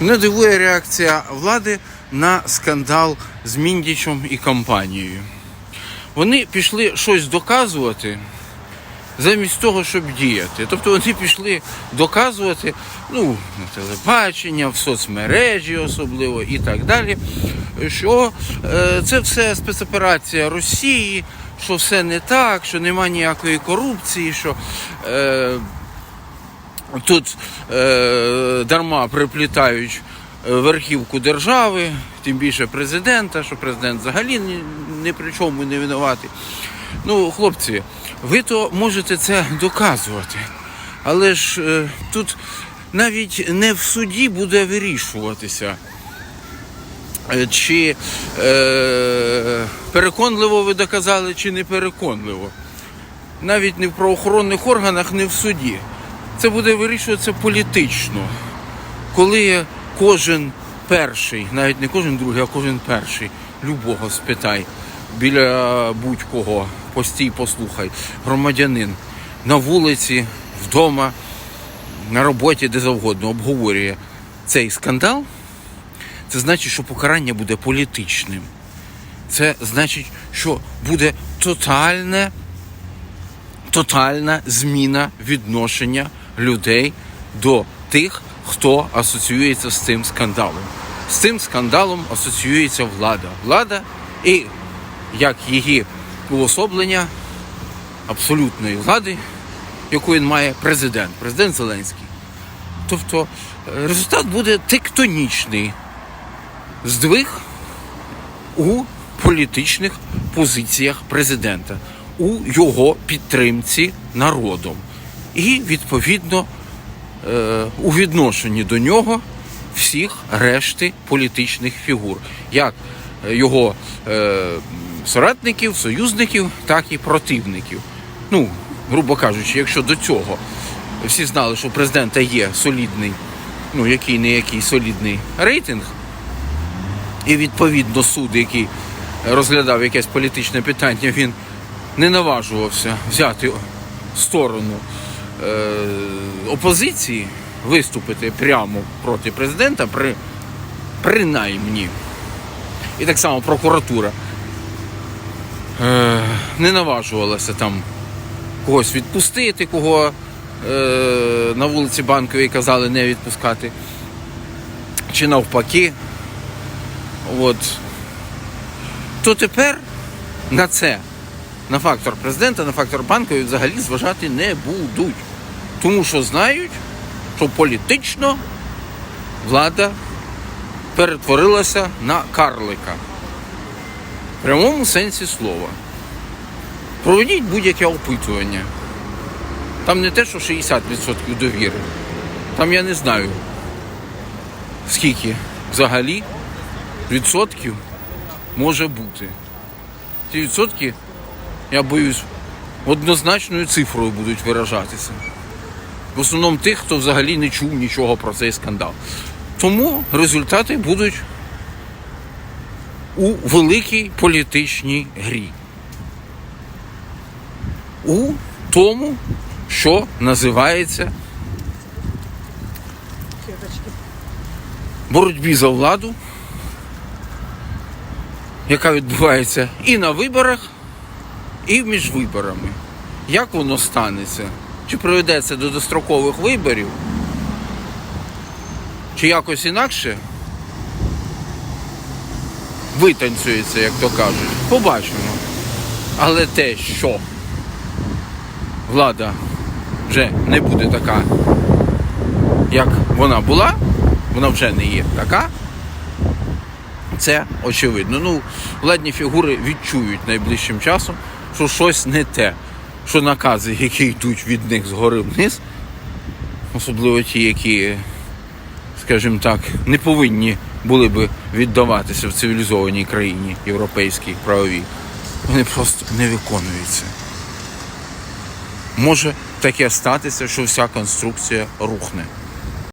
Мене дивує реакція влади на скандал з Міндічем і компанією. Вони пішли щось доказувати замість того, щоб діяти. Тобто вони пішли доказувати ну, на телебачення, в соцмережі особливо і так далі, що е, це все спецоперація Росії, що все не так, що нема ніякої корупції, що е, тут е, дарма приплітають е, верхівку держави, тим більше президента, що президент взагалі ні, ні при чому не винуватий. Ну, хлопці, ви то можете це доказувати, але ж е, тут навіть не в суді буде вирішуватися. е, Чи е, переконливо ви доказали, чи не переконливо. Навіть не в правоохоронних органах, не в суді. Це буде вирішуватися політично, коли кожен перший, навіть не кожен другий, а кожен перший, любого спитай, біля будь-кого, постій, послухай, громадянин на вулиці, вдома, на роботі, де завгодно, обговорює цей скандал, це значить, що покарання буде політичним. Це значить, що буде тотальне тотальна зміна відношення людей до тих, хто асоціюється з цим скандалом. З цим скандалом асоціюється влада. Влада і як її уособлення абсолютної влади, яку він має президент, президент Зеленський. Тобто е, результат буде тектонічний здвиг у політичних позиціях президента, у його підтримці народом. І, відповідно, е, у відношенні до нього всіх решти політичних фігур, як е, його е, соратників, союзників, так і противників. Ну, грубо кажучи, якщо до цього всі знали, що у президента є солідний, ну який не який солідний рейтинг, і відповідно суд, який розглядав якесь політичне питання, він не наважувався взяти сторону опозиції, виступити прямо проти президента, при, принаймні. І так само прокуратура е, не наважувалася там когось відпустити, кого е, на вулиці Банковій казали не відпускати, чи навпаки. От. То тепер на це, на фактор президента, на фактор банкові взагалі зважати не будуть. Тому що знають, що політично влада перетворилася на карлика. В прямому сенсі слова. Проведіть будь-яке опитування. Там не те, що 60% довіри. Там я не знаю, скільки взагалі відсотків може бути. Ці відсотки, я боюсь, однозначною цифрою будуть виражатися. В основному тих, хто взагалі не чув нічого про цей скандал. Тому результати будуть у великій політичній грі. У тому, що називається боротьбі за владу, яка відбувається і на виборах, і між виборами. Як воно станеться? Чи приведеться до дострокових виборів, чи якось інакше витанцюється, як то кажуть, побачимо. Але те, що влада вже не буде така, як вона була, вона вже не є така. Це очевидно. Ну, владні фігури відчують найближчим часом, що щось не те, що накази, які йдуть від них згори вниз, особливо ті, які, скажімо так, не повинні були би віддаватися в цивілізованій країні європейській правовій, вони просто не виконуються. Може таке статися, що вся конструкція рухне.